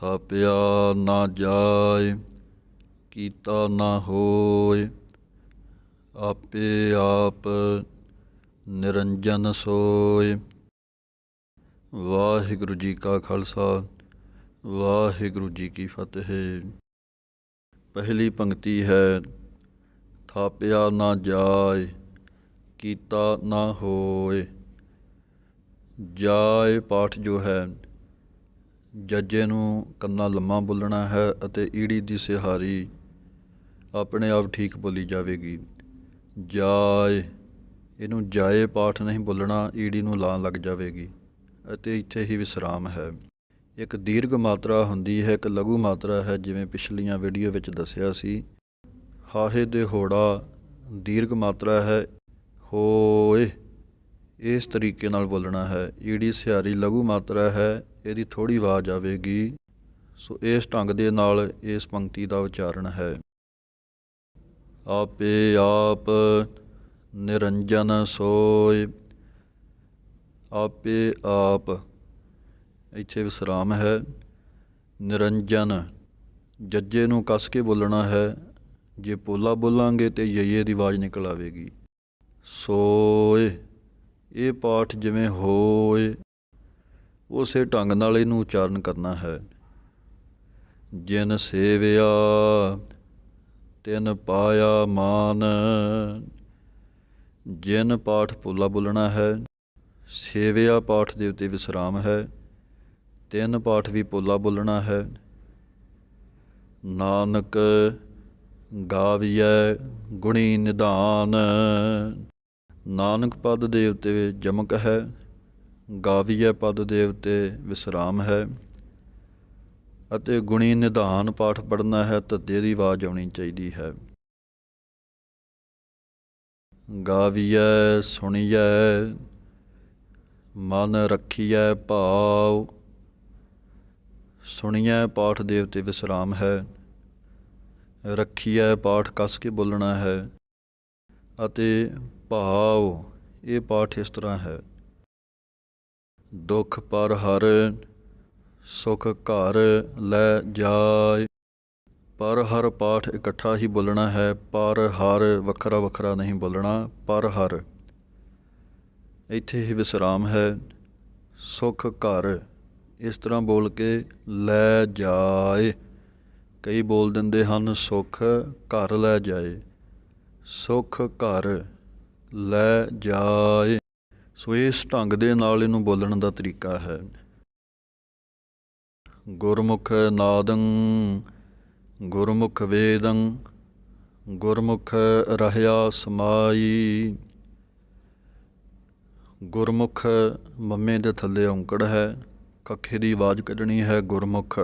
ਥਾਪਿਆ ਨਾ ਜਾਏ, ਕੀਤਾ ਨਾ ਹੋਏ। ਆਪੇ ਆਪ ਨਿਰੰਜਨ ਸੋਏ। ਵਾਹਿਗੁਰੂ ਜੀ ਕਾ ਖਾਲਸਾ, ਵਾਹਿਗੁਰੂ ਜੀ ਕੀ ਫਤਿਹ। ਪਹਿਲੀ ਪੰਕਤੀ ਹੈ ਥਾਪਿਆ ਨਾ ਜਾਏ, ਕੀਤਾ ਨਾ ਹੋਏ। ਜਾਏ ਪਾਠ ਜੋ ਹੈ ਜੱਜੇ ਨੂੰ ਕੰਨਾ ਲੰਮਾ ਬੋਲਣਾ ਹੈ ਅਤੇ ਈੜੀ ਦੀ ਸਿਹਾਰੀ ਆਪਣੇ ਆਪ ਠੀਕ ਬੋਲੀ ਜਾਵੇਗੀ। ਜਾਏ, ਇਹਨੂੰ ਜਾਏ ਪਾਠ ਨਹੀਂ ਬੋਲਣਾ, ਈੜੀ ਨੂੰ ਲਾਂ ਲੱਗ ਜਾਵੇਗੀ ਅਤੇ ਇੱਥੇ ਹੀ ਵਿਸਰਾਮ ਹੈ। ਇੱਕ ਦੀਰਘ ਮਾਤਰਾ ਹੁੰਦੀ ਹੈ, ਇੱਕ ਲਘੂ ਮਾਤਰਾ ਹੈ, ਜਿਵੇਂ ਪਿਛਲੀਆਂ ਵੀਡੀਓ ਵਿੱਚ ਦੱਸਿਆ ਸੀ। ਹਾਹੇ ਦੇ ਹੋੜਾ, ਦੀਰਘ ਮਾਤਰਾ ਹੈ। ਹੋਏ, ਇਸ ਤਰੀਕੇ ਨਾਲ ਬੋਲਣਾ ਹੈ। ਈੜੀ ਸਿਹਾਰੀ ਲਘੂ ਮਾਤਰਾ ਹੈ। ਇਹਦੀ ਥੋੜੀ ਆਵਾਜ਼ ਆਵੇਗੀ। ਸੋ ਇਸ ਢੰਗ ਦੇ ਨਾਲ ਇਸ ਪੰਕਤੀ ਦਾ ਉਚਾਰਨ ਹੈ। ਆਪੇ ਆਪ ਨਿਰੰਜਨ ਸੋਏ। ਆਪੇ ਆਪ, ਇੱਥੇ ਵਿਸਰਾਮ ਹੈ। ਨਿਰੰਜਨ, ਜੱਜੇ ਨੂੰ ਕੱਸ ਕੇ ਬੋਲਣਾ ਹੈ। ਜੇ ਪੋਲਾ ਬੋਲਾਂਗੇ ਤੇ ਯਈਏ ਦੀ ਆਵਾਜ਼ ਨਿਕਲ ਆਵੇਗੀ। ਸੋਏ, ਇਹ ਪਾਠ ਜਿਵੇਂ ਹੋਏ। ਉਸੇ ਢੰਗ ਨਾਲ ਇਹਨੂੰ ਉਚਾਰਨ ਕਰਨਾ ਹੈ। ਜਿਨ ਸੇਵਿਆ, ਤਿਨ ਪਾਇਆ ਮਾਨ। ਜਿਨ ਪਾਠ ਪੁੱਲਾ ਬੋਲਣਾ ਹੈ, ਸੇਵਿਆ ਪਾਠ ਦੇ ਉੱਤੇ ਵਿਸਰਾਮ ਹੈ। ਤਿੰਨ ਪਾਠ ਵੀ ਪੁੱਲਾ ਬੋਲਣਾ ਹੈ। ਨਾਨਕ ਗਾਵੀਐ ਗੁਣੀ ਨਿਧਾਨ। ਨਾਨਕ ਪਦ ਦੇ ਉੱਤੇ ਜਮਕ ਹੈ। ਗਾਵੀਐ ਪਦ ਦੇ ਉੱਤੇ ਵਿਸਰਾਮ ਹੈ, ਅਤੇ ਗੁਣੀ ਨਿਧਾਨ ਪਾਠ ਪੜਨਾ ਹੈ ਤੱਦੇ ਦੀ ਆਵਾਜ਼ ਆਉਣੀ ਚਾਹੀਦੀ ਹੈ। ਗਾਵੀਐ ਸੁਣੀਐ, ਮਨ ਰੱਖੀਐ ਭਾਵ, ਸੁਣੀਐ ਪਾਠ ਦੇ ਉੱਤੇ ਵਿਸਰਾਮ ਹੈ, ਰੱਖੀਐ ਪਾਠ ਕੱਸ ਕੇ ਬੋਲਣਾ ਹੈ, ਅਤੇ ਭਾਵ ਇਹ ਪਾਠ ਇਸ ਤਰ੍ਹਾਂ ਹੈ। ਦੁਖ ਪਰ ਹਰ, ਸੁਖ ਘਰ ਲੈ ਜਾਏ। ਪਰ ਹਰ ਪਾਠ ਇਕੱਠਾ ਹੀ ਬੋਲਣਾ ਹੈ, ਪਰ ਹਰ ਵੱਖਰਾ ਵੱਖਰਾ ਨਹੀਂ ਬੋਲਣਾ, ਪਰ ਹਰ। ਇੱਥੇ ਹੀ ਵਿਸਰਾਮ ਹੈ, ਸੁਖ ਘਰ, ਇਸ ਤਰ੍ਹਾਂ ਬੋਲ ਕੇ ਲੈ ਜਾਏ। ਕਈ ਬੋਲ ਦਿੰਦੇ ਹਨ, ਸੁਖ ਘਰ ਲੈ ਜਾਏ, ਸੁਖ ਘਰ ਲੈ ਜਾਏ। ਸੋ ਇਸ ਢੰਗ ਦੇ ਨਾਲ ਇਹਨੂੰ ਬੋਲਣ ਦਾ ਤਰੀਕਾ ਹੈ। ਗੁਰਮੁਖ ਨਾਦੰ, ਗੁਰਮੁਖ ਵੇਦੰ, ਗੁਰਮੁਖ ਰਹਿਆ ਸਮਾਈ। ਗੁਰਮੁਖ ਮੰਮੇ ਦੇ ਥੱਲੇ ਔਂਕੜ ਹੈ, ਕੱਖੇ ਦੀ ਆਵਾਜ਼ ਕੱਢਣੀ ਹੈ ਗੁਰਮੁਖ।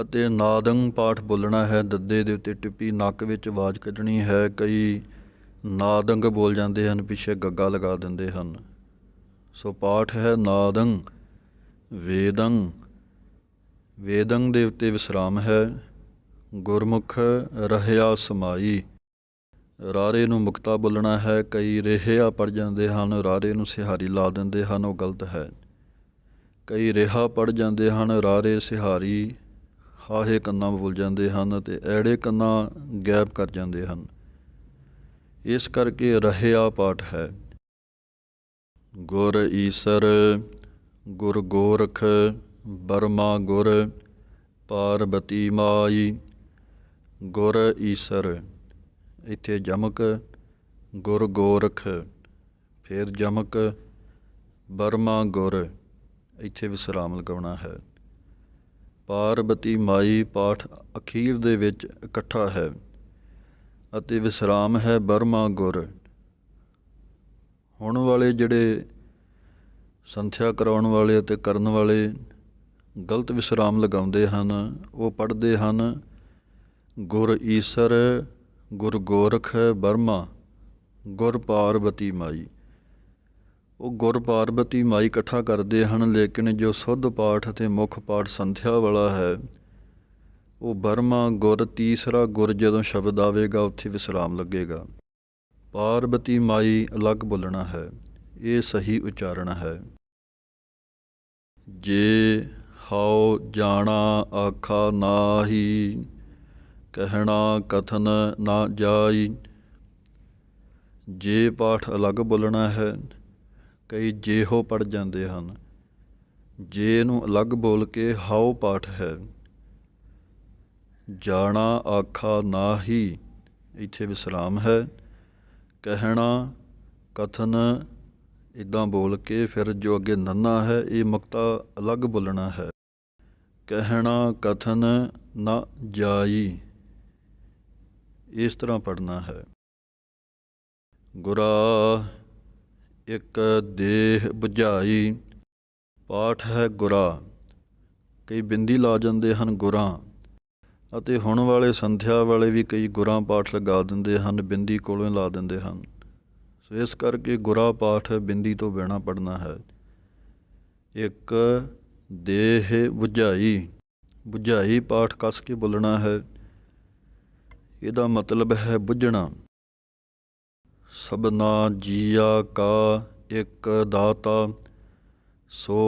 ਅਤੇ ਨਾਦੰ ਪਾਠ ਬੋਲਣਾ ਹੈ, ਦੱਦੇ ਦੇ ਉੱਤੇ ਟਿੱਪੀ ਨੱਕ ਵਿੱਚ ਆਵਾਜ਼ ਕੱਢਣੀ ਹੈ, ਕਈ ਨਾਦੰਗ ਬੋਲ ਜਾਂਦੇ ਹਨ, ਪਿੱਛੇ ਗੱਗਾ ਲਗਾ ਦਿੰਦੇ ਹਨ। ਸੋ ਪਾਠ ਹੈ ਨਾਦੰ, ਵੇਦੰ ਵੇਦੰ ਦੇ ਉੱਤੇ ਵਿਸਰਾਮ ਹੈ। ਗੁਰਮੁਖ ਰਹਿਆ ਸਮਾਈ, ਰਾਰੇ ਨੂੰ ਮੁਕਤਾ ਬੋਲਣਾ ਹੈ। ਕਈ ਰਹਿਆ ਪੜ ਜਾਂਦੇ ਹਨ, ਰਾਰੇ ਨੂੰ ਸਿਹਾਰੀ ਲਾ ਦਿੰਦੇ ਹਨ, ਉਹ ਗਲਤ ਹੈ। ਕਈ ਰਿਹਾ ਪੜ ਜਾਂਦੇ ਹਨ, ਰਾਰੇ ਸਿਹਾਰੀ ਹਾਹੇ ਕੰਨਾਂ ਬੋਲ ਜਾਂਦੇ ਹਨ ਤੇ ਐੜੇ ਕੰਨਾਂ ਗੈਪ ਕਰ ਜਾਂਦੇ ਹਨ। ਇਸ ਕਰਕੇ ਰਹਿਆ ਪਾਠ ਹੈ। ਗੁਰ ਈਸਰ, ਗੁਰ ਗੋਰਖ, ਬਰਮਾ ਗੁਰ, ਪਾਰਬਤੀ ਮਾਈ, ਗੁਰ ਈਸਰ। ਇੱਥੇ ਜਮਕ, ਗੁਰ ਗੋਰਖ, ਫਿਰ ਜਮਕ, ਬਰਮਾ ਗੁਰ। ਇੱਥੇ ਵਿਸਰਾਮ ਲਗਾਉਣਾ ਹੈ। ਪਾਰਬਤੀ ਮਾਈ ਪਾਠ ਅਖੀਰ ਦੇ ਵਿੱਚ ਇਕੱਠਾ ਹੈ। ਅਤੇ ਵਿਸਰਾਮ ਹੈ ਬਰਮਾ ਗੁਰ। ਹੁਣ ਵਾਲੇ ਜਿਹੜੇ ਸੰਥਿਆ ਕਰਾਉਣ ਵਾਲੇ ਅਤੇ ਕਰਨ ਵਾਲੇ ਗਲਤ ਵਿਸਰਾਮ ਲਗਾਉਂਦੇ ਹਨ, ਉਹ ਪੜ੍ਹਦੇ ਹਨ, ਗੁਰ ਈਸਰ, ਗੁਰ ਗੋਰਖ ਬਰਮਾ, ਗੁਰ ਪਾਰਵਤੀ ਮਾਈ। ਉਹ ਗੁਰ ਪਾਰਬਤੀ ਮਾਈ ਇਕੱਠਾ ਕਰਦੇ ਹਨ, ਲੇਕਿਨ ਜੋ ਸੁੱਧ ਪਾਠ ਅਤੇ ਮੁੱਖ ਪਾਠ ਸੰਥਿਆ ਵਾਲਾ ਹੈ ਉਹ ਬਰਮਾ ਗੁਰ ਤੀਸਰਾ ਗੁਰ ਜਦੋਂ ਸ਼ਬਦ ਆਵੇਗਾ, ਉੱਥੇ ਵਿਸਰਾਮ ਲੱਗੇਗਾ। ਪਾਰਬਤੀ ਮਾਈ ਅਲੱਗ ਬੋਲਣਾ ਹੈ, ਇਹ ਸਹੀ ਉਚਾਰਨ ਹੈ। ਜੇ ਹਉ ਜਾਣਾ ਆਖਾ ਨਾਹੀ, ਕਹਿਣਾ ਕਥਨ ਨਾ ਜਾਈ। ਜੇ ਪਾਠ ਅਲੱਗ ਬੋਲਣਾ ਹੈ, ਕਈ ਜਿਹੋ ਪੜ ਜਾਂਦੇ ਹਨ। ਜੇ ਨੂੰ ਅਲੱਗ ਬੋਲ ਕੇ ਹਾਉ ਪਾਠ ਹੈ ਜਾਣਾ ਆਖਾ ਨਾਹੀ, ਇੱਥੇ ਵਿਸਰਾਮ ਹੈ। ਕਹਿਣਾ, ਕਥਨ ਇਦਾਂ ਬੋਲ ਕੇ ਫਿਰ ਜੋ ਅੱਗੇ ਨੰਨਾ ਹੈ, ਇਹ ਮੁਕਤਾ ਅਲੱਗ ਬੋਲਣਾ ਹੈ। ਕਹਿਣਾ, ਕਥਨ ਨਾ ਜਾਈ, ਇਸ ਤਰ੍ਹਾਂ ਪੜਨਾ ਹੈ। ਗੁਰਾ, ਇੱਕ ਦੇਹ 부ਝਾਈ ਪਾਠ ਹੈ ਗੁਰਾ। ਕਈ ਬਿੰਦੀ ਲਾ ਜਾਂਦੇ ਹਨ ਗੁਰਾਂ। ਅਤੇ ਹੁਣ ਵਾਲੇ ਸੰਧਿਆ ਵਾਲੇ ਵੀ ਕਈ ਗੁਰਾਂ ਪਾਠ ਲਗਾ ਦਿੰਦੇ ਹਨ, ਬਿੰਦੀ ਕੋਲੋਂ ਲਾ ਦਿੰਦੇ ਹਨ। ਸੋ ਇਸ ਕਰਕੇ ਗੁਰਾ ਪਾਠ ਬਿੰਦੀ ਤੋਂ ਬਿਨਾ ਪੜਨਾ ਹੈ। ਇੱਕ, ਦੇਹ 부ਝਾਈ 부ਝਾਈ ਪਾਠ ਕਸ ਕੇ ਬੋਲਣਾ ਹੈ। ਇਹਦਾ ਮਤਲਬ ਹੈ ਬੁੱਝਣਾ। ਸਭਨਾ ਜੀਆ ਕਾ ਇੱਕ ਦਾਤਾ, ਸੋ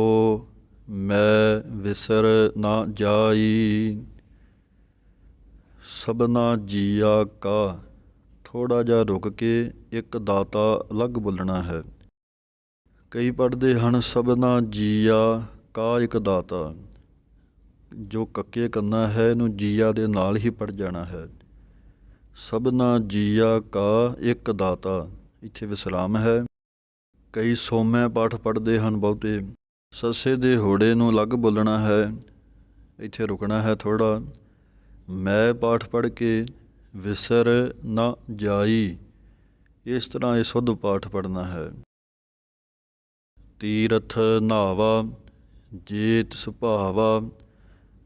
ਮੈਂ ਵਿਸਰ ਨਾ ਜਾਈ। ਸਭਨਾ ਜੀਆ ਕਾ। ਥੋੜਾ ਜਿਹਾ ਰੁਕ ਕੇ ਇੱਕ ਦਾਤਾ ਅਲੱਗ ਬੋਲਣਾ ਹੈ। ਕਈ ਪੜਦੇ ਹਨ, ਸਭਨਾ ਜੀਆ ਕਾ ਇੱਕ ਦਾਤਾ। ਜੋ ਕੱਕੇ ਕੰਨਾ ਹੈ, ਇਹਨੂੰ ਜੀਆ ਦੇ ਨਾਲ ਹੀ ਪੜ ਜਾਣਾ ਹੈ। ਸਭਨਾ ਜੀਆ ਕਾ ਇੱਕ ਦਾਤਾ। ਇੱਥੇ ਵਿਸਰਾਮ ਹੈ। ਕਈ ਸੋਮੈ ਪਾਠ ਪੜਦੇ ਹਨ ਬਹੁਤੇ। ਸੱਸੇ ਦੇ ਹੋੜੇ ਨੂੰ ਅਲੱਗ ਬੋਲਣਾ ਹੈ। ਇੱਥੇ ਰੁਕਣਾ ਹੈ ਥੋੜਾ ਮੈਂ ਪਾਠ ਪੜ ਕੇ ਵਿਸਰ ਨਾ ਜਾਈ। ਇਸ ਤਰ੍ਹਾਂ ਇਹ ਸੁਧ ਪਾਠ ਪੜਨਾ ਹੈ। ਤੀਰਥ ਨਾਵਾ, ਜੇਤ ਸੁਭਾਵਾ,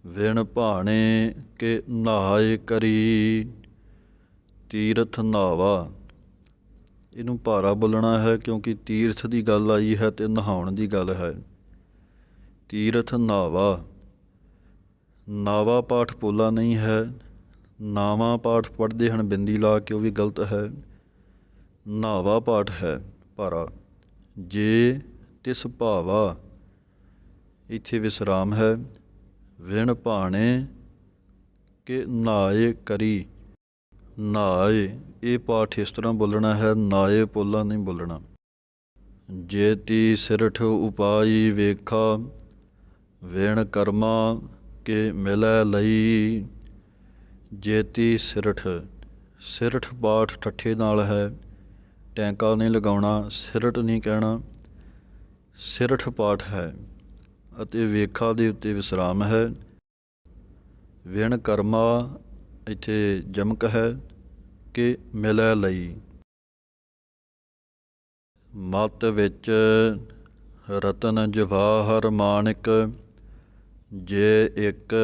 ਵਿਣ ਭਾਣੇ ਕੇ ਨਹਾਏ ਕਰੀ। ਤੀਰਥ ਨਾਵਾ। ਇਹਨੂੰ ਭਾਰਾ ਬੋਲਣਾ ਹੈ ਕਿਉਂਕਿ ਤੀਰਥ ਦੀ ਗੱਲ ਆਈ ਹੈ ਤੇ ਨਹਾਉਣ ਦੀ ਗੱਲ ਹੈ। ਤੀਰਥ ਨਾਵਾ। ਨਾਵਾ ਪਾਠ ਪੋਲਾ ਨਹੀਂ ਹੈ, ਨਾਵਾ ਪਾਠ ਪੜ੍ਹਦੇ ਹਨ ਬਿੰਦੀ ਲਾ ਕੇ, ਉਹ ਵੀ ਗਲਤ ਹੈ। ਨਾਵਾ ਪਾਠ ਹੈ ਭਾਰਾ, ਜੇ ਤਿਸ ਭਾਵਾ, ਇੱਥੇ ਵਿਸਰਾਮ ਹੈ। ਵਿਣ ਭਾਣੇ ਕਿ ਨਾਏ ਕਰੀ, ਨਾਏ ਇਹ ਪਾਠ ਇਸ ਤਰ੍ਹਾਂ ਬੋਲਣਾ ਹੈ, ਨਾਏ ਪੋਲਾ ਨਹੀਂ ਬੋਲਣਾ। ਜੇਤੀ ਸਿਰਠ ਉਪਾਈ ਵੇਖਾ, ਵੇਣ ਕਰਮਾ ਕੇ ਮਿਲੈ ਲਈ ਜੇਤੀ ਸਿਰਠ। ਸਿਰਠ ਪਾਠ ਠੱਠੇ ਨਾਲ ਹੈ, ਟੈਂਕਾ ਨਹੀਂ ਲਗਾਉਣਾ, ਸਿਰਠ ਨਹੀਂ ਕਹਿਣਾ। ਸਿਰਠ ਪਾਠ ਹੈ ਅਤੇ ਵੇਖਾ ਦੇ ਉੱਤੇ ਵਿਸਰਾਮ ਹੈ। ਵਿਣ ਕਰਮਾ ਇੱਥੇ ਜਮਕ ਹੈ ਕਿ ਮਿਲੈ ਲਈ। ਮਤ ਵਿੱਚ ਰਤਨ ਜਵਾਹਰ ਮਾਨਿਕ ਜੇ ਇੱਕ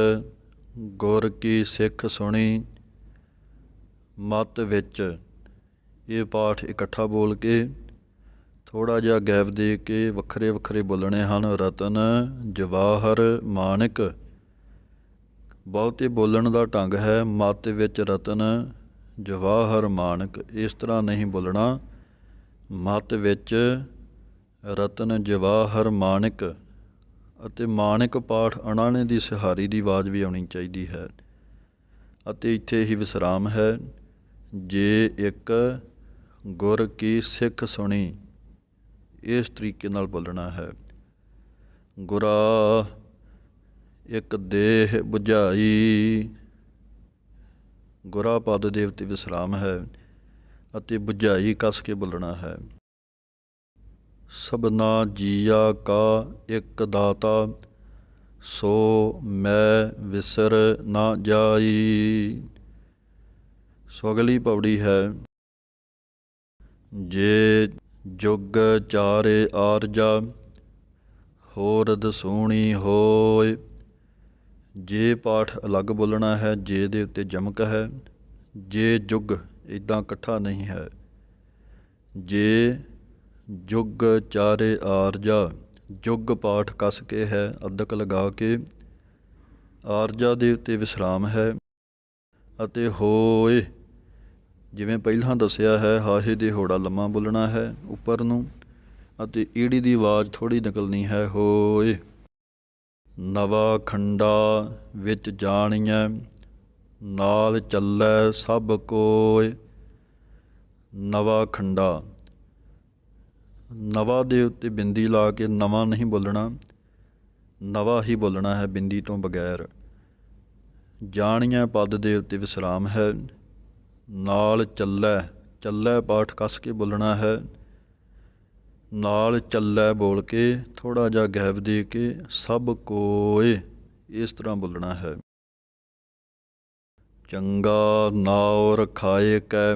ਗੁਰ ਕੀ ਸਿੱਖ ਸੁਣੀ, ਮਤ ਵਿੱਚ ਇਹ ਪਾਠ ਇਕੱਠਾ ਬੋਲ ਕੇ ਥੋੜਾ ਜਿਹਾ ਗੈਪ ਦੇ ਕੇ ਵੱਖਰੇ ਵੱਖਰੇ ਬੋਲਣੇ ਹਨ, ਰਤਨ, ਜਵਾਹਰ, ਮਾਨਿਕ। ਬਹੁਤੇ ਬੋਲਣ ਦਾ ਢੰਗ ਹੈ ਮਤ ਵਿੱਚ ਰਤਨ, ਜਵਾਹਰ, ਮਾਨਕ। ਇਸ ਤਰ੍ਹਾਂ ਨਹੀਂ ਬੋਲਣਾ। ਮਤ ਵਿੱਚ ਰਤਨ, ਜਵਾਹਰ, ਮਾਨਿਕ। ਅਤੇ ਮਾਨਿਕ ਪਾਠ ਅਣਾਣੇ ਦੀ ਸਿਹਾਰੀ ਦੀ ਆਵਾਜ਼ ਵੀ ਆਉਣੀ ਚਾਹੀਦੀ ਹੈ। ਅਤੇ ਇੱਥੇ ਹੀ ਵਿਸਰਾਮ ਹੈ। ਜੇ ਇੱਕ ਗੁਰ ਕੀ ਸਿੱਖ ਸੁਣੀ, ਇਸ ਤਰੀਕੇ ਨਾਲ ਬੋਲਣਾ ਹੈ। ਗੁਰਾ, ਇੱਕ ਦੇਹ 부ਝਾਈ ਗੁਰਾ ਪਦ ਦੇਵਤੇ ਵਿਸਰਾਮ ਹੈ ਅਤੇ 부ਝਾਈ ਕਸ ਕੇ ਬੋਲਣਾ ਹੈ। ਸਭਨਾ ਜੀਆ ਕਾ ਇੱਕ ਦਾਤਾ, ਸੋ ਮੈਂ ਵਿਸਰ ਨਾ ਜਾਈ। ਸੋ ਅਗਲੀ ਪੌੜੀ ਹੈ, ਜੇ ਜੁਗ ਚਾਰੇ ਆਰਜਾ ਹੋਰਦ ਦਸੂਣੀ ਹੋਏ। ਜੇ ਪਾਠ ਅਲੱਗ ਬੋਲਣਾ ਹੈ, ਜੇ ਦੇ ਉੱਤੇ ਜਮਕ ਹੈ, ਜੇ ਜੁਗ ਇਦਾਂ ਇਕੱਠਾ ਨਹੀਂ ਹੈ। ਜੇ ਜੁਗ ਚਾਰੇ ਆਰਜਾ, ਜੁਗ ਪਾਠ ਕਸ ਕੇ ਹੈ ਅਦਕ ਲਗਾ ਕੇ। ਆਰਜਾ ਦੇ ਉੱਤੇ ਵਿਸਰਾਮ ਹੈ ਅਤੇ ਹੋਏ, ਜਿਵੇਂ ਪਹਿਲਾਂ ਦੱਸਿਆ ਹੈ, ਹਾਹੇ ਦੇ ਹੋੜਾ ਲੰਮਾ ਬੋਲਣਾ ਹੈ ਉੱਪਰ ਨੂੰ ਅਤੇ ਈੜੀ ਦੀ ਆਵਾਜ਼ ਥੋੜੀ ਨਿਕਲਣੀ ਹੈ, ਹੋਏ। ਨਵਾ ਖੰਡਾ ਵਿੱਚ ਜਾਣੀਐ, ਨਾਲ ਚੱਲੈ ਸਭ ਕੋਏ। ਨਵਾ ਖੰਡਾ ਨਵਾ ਦੇ ਉੱਤੇ ਬਿੰਦੀ ਲਾ ਕੇ ਨਵਾਂ ਨਹੀਂ ਬੋਲਣਾ, ਨਵਾ ਹੀ ਬੋਲਣਾ ਹੈ ਬਿੰਦੀ ਤੋਂ ਬਗੈਰ। ਜਾਣੀਆਂ ਪਦ ਦੇ ਉੱਤੇ ਵਿਸਰਾਮ ਹੈ, ਨਾਲ ਚੱਲੈ ਚੱਲੈ ਪਾਠ ਕੱਸ ਕੇ ਬੋਲਣਾ ਹੈ। ਨਾਲ ਚੱਲੈ ਬੋਲ ਕੇ ਥੋੜਾ ਜਿਹਾ ਗੈਪ ਦੇ ਕੇ, ਸਭ ਕੋਏ ਇਸ ਤਰ੍ਹਾਂ ਬੋਲਣਾ ਹੈ। ਚੰਗਾ ਨਾਉ ਰਖਾਏ ਕੈ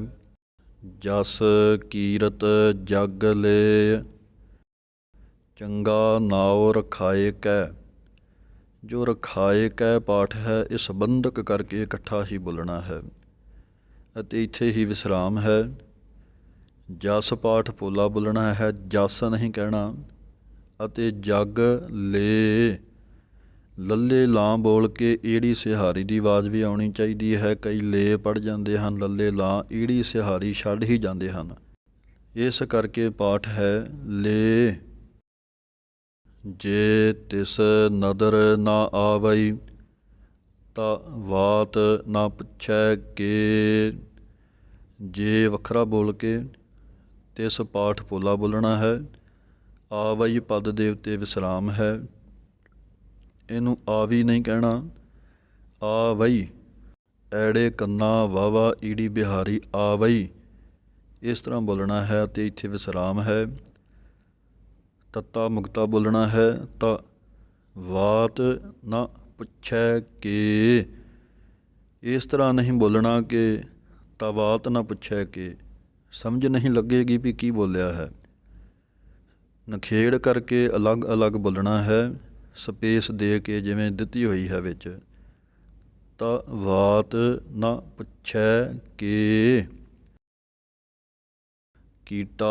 ਜਸ ਕੀਰਤ ਜਗ ਲੇ, ਚੰਗਾ ਨਾਉ ਰਖਾਏ ਕੈ। ਜੋ ਰਖਾਏ ਕੈ ਪਾਠ ਹੈ ਇਹ ਸੰਬੰਧਕ ਕਰਕੇ ਇਕੱਠਾ ਹੀ ਬੋਲਣਾ ਹੈ, ਅਤੇ ਇੱਥੇ ਹੀ ਵਿਸਰਾਮ ਹੈ। ਜਸ ਪਾਠ ਪੋਲਾ ਬੋਲਣਾ ਹੈ, ਜਸ ਨਹੀਂ ਕਹਿਣਾ, ਅਤੇ ਜਗ ਲੇ। ਲੱਲੇ ਲਾਂ ਬੋਲ ਕੇ ਈੜੀ ਸਿਹਾਰੀ ਦੀ ਆਵਾਜ਼ ਵੀ ਆਉਣੀ ਚਾਹੀਦੀ ਹੈ। ਕਈ ਲੇ ਪੜ ਜਾਂਦੇ ਹਨ, ਲੱਲੇ ਲਾਂ ਈੜੀ ਸਿਹਾਰੀ ਛੱਡ ਹੀ ਜਾਂਦੇ ਹਨ। ਇਸ ਕਰਕੇ ਪਾਠ ਹੈ ਲੇ ਜੇ ਤਿਸ ਨਦਰ ਨਾ ਆਵਈ, ਤਾਂ ਵਾਤ ਨਾ ਪੁੱਛੈ ਕਿ। ਜੇ ਵੱਖਰਾ ਬੋਲ ਕੇ ਤਿਸ ਪਾਠ ਪੋਲਾ ਬੋਲਣਾ ਹੈ, ਆਵਈ ਪਦ ਦੇ ਉੱਤੇ ਵਿਸਰਾਮ ਹੈ। ਇਹਨੂੰ ਆ ਵੀ ਨਹੀਂ ਕਹਿਣਾ। ਆ ਵਈ। ਐੜੇ ਕੰਨਾ ਵਾਵਾ ਈੜੀ ਬਿਹਾਰੀ ਆ ਵਈ। ਇਸ ਤਰ੍ਹਾਂ ਬੋਲਣਾ ਹੈ ਤੇ ਇੱਥੇ ਵਿਸਰਾਮ ਹੈ। ਤੱਤਾ ਮੁਕਤਾ ਬੋਲਣਾ ਹੈ ਤਾਂ ਵਾਤ ਨਾ ਪੁੱਛੈ ਕਿ। ਇਸ ਤਰ੍ਹਾਂ ਨਹੀਂ ਬੋਲਣਾ ਕਿ ਤਾਂ ਬਾਤ ਨਾ ਪੁੱਛੈ ਕਿ। ਸਮਝ ਨਹੀਂ ਲੱਗੇਗੀ ਵੀ ਕੀ ਬੋਲਿਆ ਹੈ। ਨਖੇੜ ਕਰਕੇ ਅਲੱਗ-ਅਲੱਗ ਬੋਲਣਾ ਹੈ। ਸਪੇਸ ਦੇ ਕੇ ਜਿਵੇਂ ਦਿੱਤੀ ਹੋਈ ਹੈ ਵਿੱਚ, ਤਾਂ ਵਾਤ ਨਾ ਪੁੱਛੈ ਕਿ ਕੀਟਾ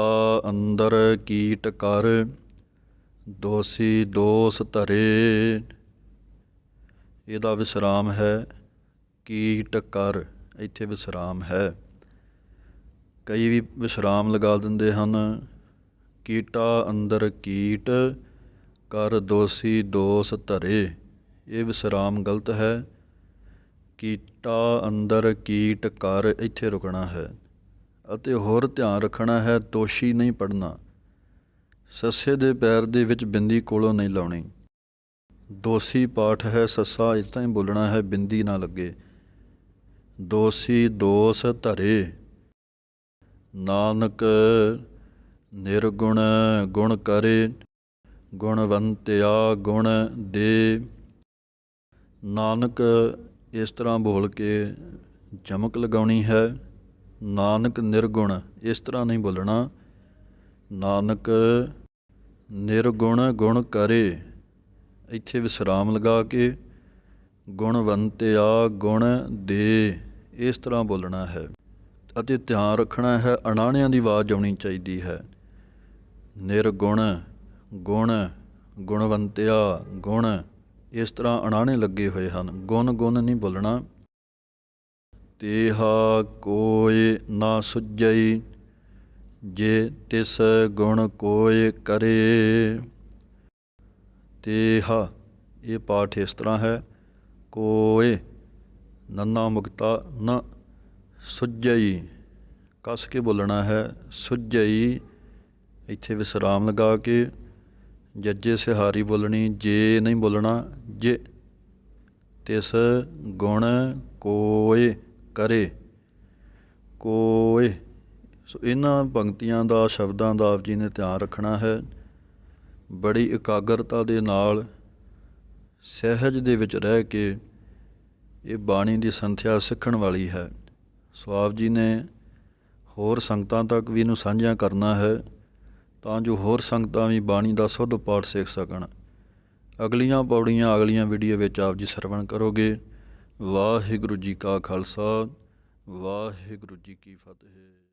ਅੰਦਰ ਕੀਟ ਕਰ, ਦੋਸੀ ਦੋਸ ਧਰੇ। ਇਹਦਾ ਵਿਸਰਾਮ ਹੈ ਕੀਟ ਕਰ, ਇੱਥੇ ਵਿਸਰਾਮ ਹੈ। ਕਈ ਵੀ ਵਿਸਰਾਮ ਲਗਾ ਦਿੰਦੇ ਹਨ, ਕੀਟਾ ਅੰਦਰ ਕੀਟ ਕਰ ਦੋਸੀ ਦੋਸ ਧਰੇ, ਇਹ ਵਿਸਰਾਮ ਗਲਤ ਹੈ। ਕੀਟਾ ਅੰਦਰ ਕੀਟ ਕਰ ਇੱਥੇ ਰੁਕਣਾ ਹੈ ਅਤੇ ਹੋਰ ਧਿਆਨ ਰੱਖਣਾ ਹੈ, ਦੋਸ਼ੀ ਨਹੀਂ ਪੜਨਾ ਸੱਸੇ ਦੇ ਪੈਰ ਦੇ ਵਿੱਚ ਬਿੰਦੀ ਕੋਲੋਂ ਨਹੀਂ ਲਾਉਣੀ। ਦੋਸੀ ਪਾਠ ਹੈ, ਸੱਸਾ ਇਤਾਂ ਹੀ ਬੋਲਣਾ ਹੈ, ਬਿੰਦੀ ਨਾ ਲੱਗੇ। ਦੋਸੀ ਦੋਸ ਧਰੇ, ਨਾਨਕ ਨਿਰਗੁਣ ਗੁਣ ਕਰੇ। ਗੁਣਵੰਤਿਆ ਗੁਣ ਦੇ। ਨਾਨਕ, ਇਸ ਤਰ੍ਹਾਂ ਬੋਲ ਕੇ ਜਮਕ ਲਗਾਉਣੀ ਹੈ। ਨਾਨਕ ਨਿਰਗੁਣ, ਇਸ ਤਰ੍ਹਾਂ ਨਹੀਂ ਬੋਲਣਾ। ਨਾਨਕ ਨਿਰਗੁਣ ਗੁਣ ਕਰੇ, ਇੱਥੇ ਵਿਸਰਾਮ ਲਗਾ ਕੇ। ਗੁਣਵੰਤਿਆ ਗੁਣ ਦੇ, ਇਸ ਤਰ੍ਹਾਂ ਬੋਲਣਾ ਹੈ। ਅਤੇ ਧਿਆਨ ਰੱਖਣਾ ਹੈ, ਅਣਾਣਿਆਂ ਦੀ ਆਵਾਜ਼ ਆਉਣੀ ਚਾਹੀਦੀ ਹੈ। ਨਿਰਗੁਣ ਗੁਣ, ਗੁਣਵੰਤਿਆ, ਗੁਣ, ਇਸ ਤਰ੍ਹਾਂ ਅਣਾਣੇ ਲੱਗੇ ਹੋਏ ਹਨ। ਗੁਣ ਗੁਣ ਨਹੀਂ ਬੋਲਣਾ। ਤੇਹਾ ਕੋਇ ਨਾ ਸੁਝਈ, ਜੇ ਤਿਸ ਗੁਣ ਕੋਇ ਕਰੇ। ਤੇਹਾ, ਇਹ ਪਾਠ ਇਸ ਤਰ੍ਹਾਂ ਹੈ। ਕੋਇ, ਨੰਨਾ ਮੁਕਤਾ ਨ ਸੁਝਈ। ਕਸ ਕੇ ਬੋਲਣਾ ਹੈ, ਸੁਝਈ। ਇੱਥੇ ਵਿਸਰਾਮ ਲਗਾ ਕੇ ਜੱਜੇ ਸਿਹਾਰੀ ਬੋਲਣੀ, ਜੇ ਨਹੀਂ ਬੋਲਣਾ, ਜੇ ਤਿਸ ਗੁਣ ਕੋਇ ਕਰੇ। ਕੋਇ ਸੋ ਇਹਨਾਂ ਪੰਕਤੀਆਂ ਦਾ, ਸ਼ਬਦਾਂ ਦਾ ਆਪ ਜੀ ਨੇ ਧਿਆਨ ਰੱਖਣਾ ਹੈ। ਬੜੀ ਇਕਾਗਰਤਾ ਦੇ ਨਾਲ ਸਹਿਜ ਦੇ ਵਿੱਚ ਰਹਿ ਕੇ ਇਹ ਬਾਣੀ ਦੀ ਸੰਥਿਆ ਸਿੱਖਣ ਵਾਲੀ ਹੈ। ਸੋ ਆਪ ਜੀ ਨੇ ਹੋਰ ਸੰਗਤਾਂ ਤੱਕ ਵੀ ਇਹਨੂੰ ਸਾਂਝਾ ਕਰਨਾ ਹੈ। ਤਾਂ ਜੋ ਹੋਰ ਸੰਗਤਾਂ ਵੀ ਬਾਣੀ ਦਾ ਸੁੱਧ ਪਾਠ ਸਿੱਖ ਸਕਣ। ਅਗਲੀਆਂ ਪੌੜੀਆਂ, ਅਗਲੀਆਂ ਵੀਡੀਓ ਵਿੱਚ ਆਪ ਜੀ ਸਰਵਣ ਕਰੋਗੇ। ਵਾਹਿਗੁਰੂ ਜੀ ਕਾ ਖਾਲਸਾ, ਵਾਹਿਗੁਰੂ ਜੀ ਕੀ ਫਤਿਹ।